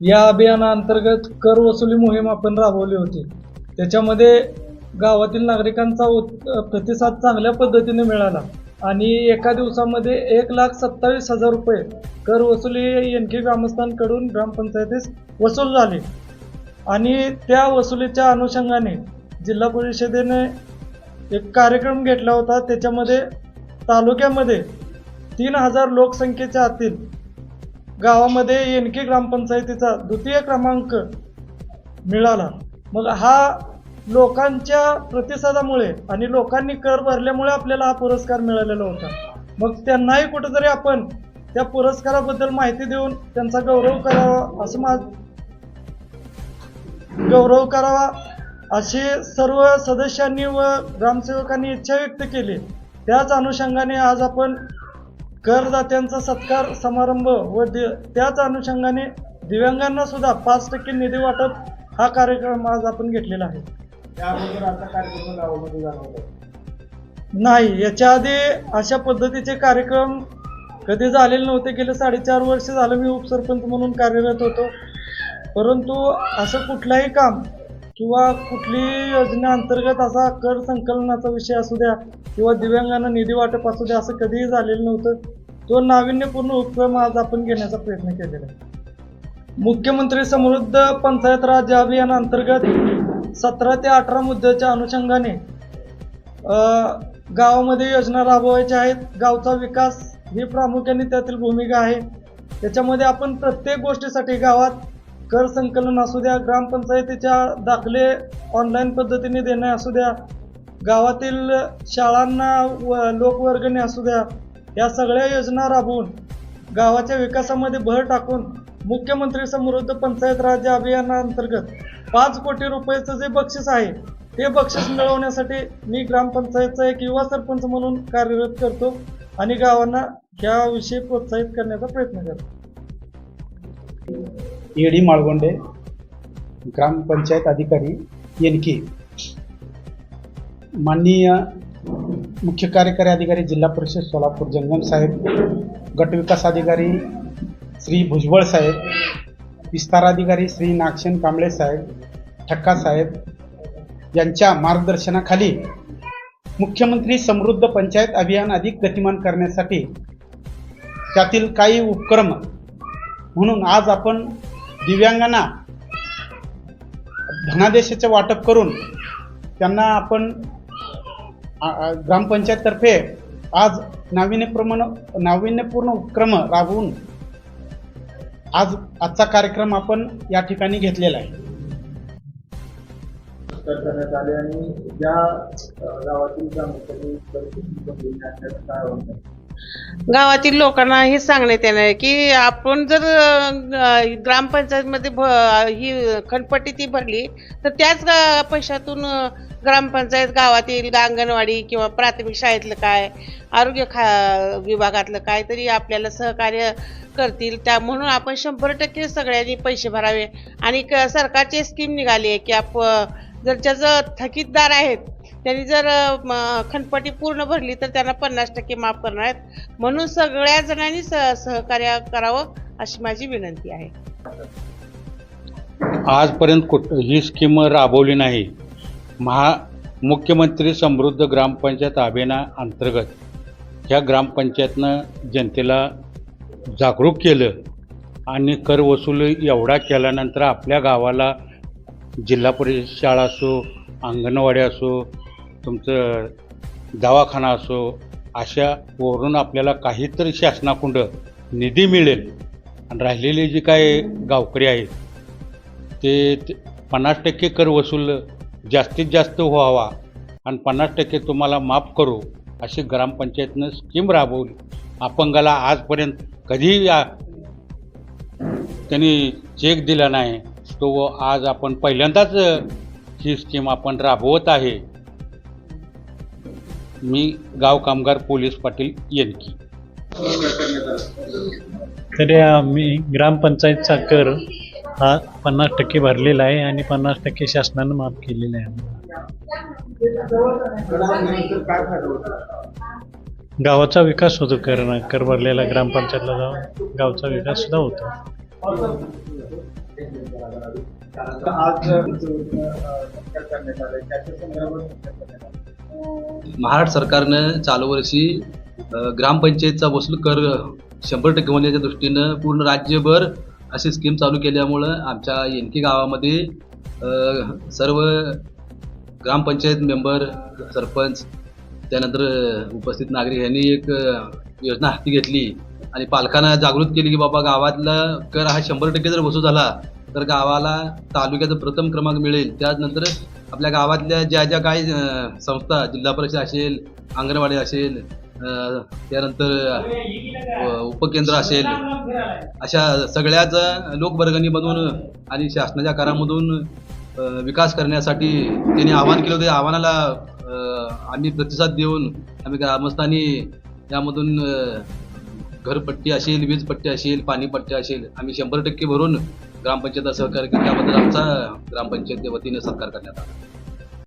या अभियानाअंतर्गत कर वसुली मोहीम आपण राबवली होती. त्याच्यामध्ये गावातील नागरिकांचा उत् प्रतिसाद चांगल्या पद्धतीने मिळाला आणि एका दिवसामध्ये एक लाख सत्तावीस हजार रुपये कर वसुली एनके ग्रामस्थांकडून ग्रामपंचायतीस वसूल झाले. आणि त्या वसुलीच्या अनुषंगाने जिल्हा परिषदेने एक कार्यक्रम घेतला होता. त्याच्यामध्ये तालुक्यामध्ये तीन हजार लोकसंख्येच्या आतील गावामध्ये एन के ग्रामपंचायतीचा द्वितीय क्रमांक मिळाला. मग हा लोकांच्या प्रतिसादामुळे आणि लोकांनी कर भरल्यामुळे आपल्याला हा पुरस्कार मिळालेला होता. मग त्यांनाही कुठेतरी आपण त्या पुरस्काराबद्दल माहिती देऊन त्यांचा गौरव करावा असं मा गौरव करावा अशी सर्व सदस्यांनी व ग्रामसेवकांनी इच्छा व्यक्त केली. त्याच अनुषंगाने आज आपण करदात्यांचा सत्कार समारंभ व दि त्याच अनुषंगाने दिव्यांगांना सुद्धा पाच टक्के निधी वाटप हा कार्यक्रम आज आपण घेतलेला आहे. नाही याच्या आधी अशा पद्धतीचे कार्यक्रम कधी झालेले नव्हते गेले साडेचार वर्ष झालं मी उपसरपंच म्हणून कार्यरत होतो. परंतु असं कुठलंही काम किंवा कुठली योजनेअंतर्गत असा कर संकलनाचा विषय असू द्या किंवा दिव्यांगांना निधी वाटप असू द्या असं कधीही झालेलं नव्हतं. तो नाविन्यपूर्ण उपक्रम आज आपण घेण्याचा प्रयत्न केलेला आहे. मुख्यमंत्री समृद्ध पंचायत राज अभियाना अंतर्गत सतरा ते अठरा मुद्द्याच्या अनुषंगाने गावामध्ये योजना राबवायच्या आहेत. गावचा विकास ही प्रामुख्याने त्यातील भूमिका आहे. त्याच्यामध्ये आपण प्रत्येक गोष्टीसाठी गावात कर संकलन असू द्या ग्रामपंचायतीच्या दाखले ऑनलाईन पद्धतीने देणे असू द्या गावातील शाळांना व लोकवर्गणी असू द्या या सगळ्या योजना राबवून गावाच्या विकासामध्ये भर टाकून मुख्यमंत्री समृद्ध पंचायत राज्य अभियानाअंतर्गत पाच कोटी रुपयाचं जे बक्षीस आहे ते बक्षीस मिळवण्यासाठी मी ग्रामपंचायतचा एक युवा सरपंच म्हणून कार्यरत करतो आणि गावांना याविषयी प्रोत्साहित करण्याचा प्रयत्न करतो. ईडी माळगोंडे ग्रामपंचायत अधिकारी एनके माननीय मुख्य कार्यकारी अधिकारी जिल्हा परिषद सोलापूर जंगम साहेब गटविकास अधिकारी श्री भुजबळ साहेब विस्तार अधिकारी श्री नागशेन कांबळे साहेब ठक्का साहेब यांच्या मार्गदर्शनाखाली मुख्यमंत्री समृद्ध पंचायत अभियान अधिक गतिमान करण्यासाठी त्यातील काही उपक्रम म्हणून आज आपण दिव्यांगांना धनादेशाचे वाटप करून त्यांना आपण ग्रामपंचायततर्फे आज नाविन्यप्रमाण नाविन्यपूर्ण उपक्रम राबवून आज आजचा कार्यक्रम आपण या ठिकाणी घेतलेला आहे. तर करण्यात आले आणि ज्या गावातील ग्रामस्थांनी परिस्थिती काय होत गावातील लोकांना हे सांगण्यात येणार आहे की आपण जर ग्रामपंचायतमध्ये भ ही खणपट्टी ती भरली तर त्याच पैशातून ग्रामपंचायत गावातील अंगणवाडी किंवा प्राथमिक शाळेतलं काय आरोग्य खा विभागातलं काय तरी आपल्याला सहकार्य करतील त्या म्हणून आपण शंभर टक्के सगळ्यांनी पैसे भरावे. आणि क सरकारची स्कीम निघाली आहे की आप जर ज्याचं थकीतदार आहेत त्यांनी जर खनपट्टी पूर्ण भरली तर त्यांना पन्नास टक्के माफ करणार आहेत. म्हणून सगळ्या जणांनी सहकार्य करावं अशी माझी विनंती आहे. आजपर्यंत कुठ ही स्कीम राबवली नाही. महा मुख्यमंत्री समृद्ध ग्रामपंचायत अभियाना अंतर्गत ह्या ग्रामपंचायतनं जनतेला जागरूक केलं आणि कर वसूल एवढा केल्यानंतर आपल्या गावाला जिल्हा परिषद शाळा असो अंगणवाडी असो तुमचं दवाखाना असो अशा वरून आपल्याला काहीतरी शासनाकुंड निधी मिळेल. आणि राहिलेले जे काय गावकरी आहेत ते ते पन्नास टक्के कर वसूल जास्तीत जास्त व्हावा आणि पन्नास टक्के तुम्हाला माफ करू अशी ग्रामपंचायतनं स्कीम राबवली. अपंगाला आजपर्यंत कधीही त्यांनी चेक दिला नाही तो आज आपण पहिल्यांदाच ही स्कीम आपण राबवत आहे. मी गाव कामगार पोलीस पाटील येनकी तरी आम्ही ग्रामपंचायतचा कर हा पन्नास टक्के भरलेला आहे आणि पन्नास टक्के शासनानं माफ केलेला आहे. गावाचा विकास होतो कर कर भरलेला ग्रामपंचायतला जाऊन. गावचा विकास सुद्धा होतो. आज महाराष्ट्र सरकारनं चालू वर्षी ग्रामपंचायतचा वसूल कर शंभर टक्के होण्याच्या दृष्टीनं पूर्ण राज्यभर अशी स्कीम चालू केल्यामुळं आमच्या येनकी गावामध्ये सर्व ग्रामपंचायत मेंबर सरपंच त्यानंतर उपस्थित नागरिक यांनी एक योजना हाती घेतली. आणि पालकांना जागृत केली की बाबा गावातला कर हा शंभर टक्के जर वसूल झाला तर गावाला तालुक्याचा प्रथम क्रमांक मिळेल. त्यानंतर आपल्या गावातल्या ज्या ज्या काही संस्था जिल्हा परिषद असेल अंगणवाडी असेल त्यानंतर उपकेंद्र असेल अशा सगळ्याच लोकवर्गणीमधून आणि शासनाच्या करामधून विकास करण्यासाठी त्यांनी आवाहन केलं होतं. आव्हानाला आम्ही प्रतिसाद देऊन आम्ही ग्रामस्थांनी यामधून घरपट्टी असेल वीजपट्टी असेल पाणीपट्टी असेल आम्ही शंभर टक्के भरून ग्रामपंचायत सहकार्य केल्याबद्दल आमचा ग्रामपंचायतच्या वतीने सत्कार करण्यात आला.